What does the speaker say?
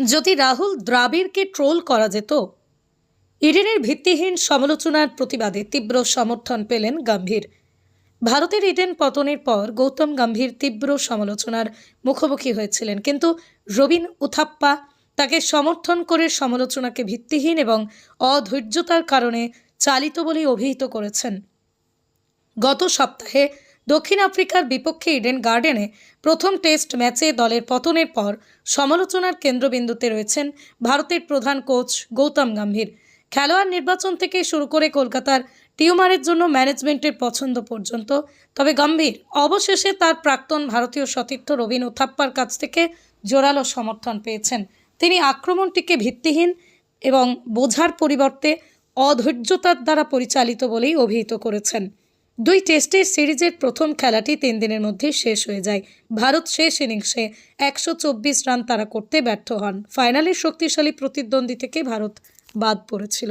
যদি রাহুল দ্রাবিড়কে ট্রোল করা যেত, ইডেনের ভিত্তিহীন সমালোচনার প্রতিবাদে তীব্র সমর্থন পেলেন গম্ভীর। ভারতের ইডেন পতনের পর গৌতম গম্ভীর তীব্র সমালোচনার মুখোমুখি হয়েছিলেন, কিন্তু রবিন উথাপ্পা তাকে সমর্থন করে সমালোচনাকে ভিত্তিহীন এবং অধৈর্যতার কারণে চালিত বলে অভিহিত করেছেন। গত সপ্তাহে দক্ষিণ আফ্রিকার বিপক্ষে ইডেন গার্ডেনে প্রথম টেস্ট ম্যাচে দলের পতনের পর সমালোচনার কেন্দ্রবিন্দুতে রয়েছেন ভারতের প্রধান কোচ গৌতম গম্ভীর। খেলোয়াড় নির্বাচন থেকে শুরু করে কলকাতার টিউমারের জন্য ম্যানেজমেন্টের পছন্দ পর্যন্ত, তবে গম্ভীর অবশেষে তার প্রাক্তন ভারতীয় সতীর্থ রবিন উথাপ্পার কাছ থেকে জোরালো সমর্থন পেয়েছেন। তিনি আক্রমণটিকে ভিত্তিহীন এবং বোঝার পরিবর্তে অধৈর্যতার দ্বারা পরিচালিত বলেই অভিহিত করেছেন। দুই টেস্টের সিরিজের প্রথম খেলাটি তিন দিনের মধ্যে শেষ হয়ে যায়। ভারত শেষ ইনিংসে একশো চব্বিশ রান তারা করতে ব্যর্থ হন। ফাইনালের শক্তিশালী প্রতিদ্বন্দ্বী থেকে ভারত বাদ পড়েছিল।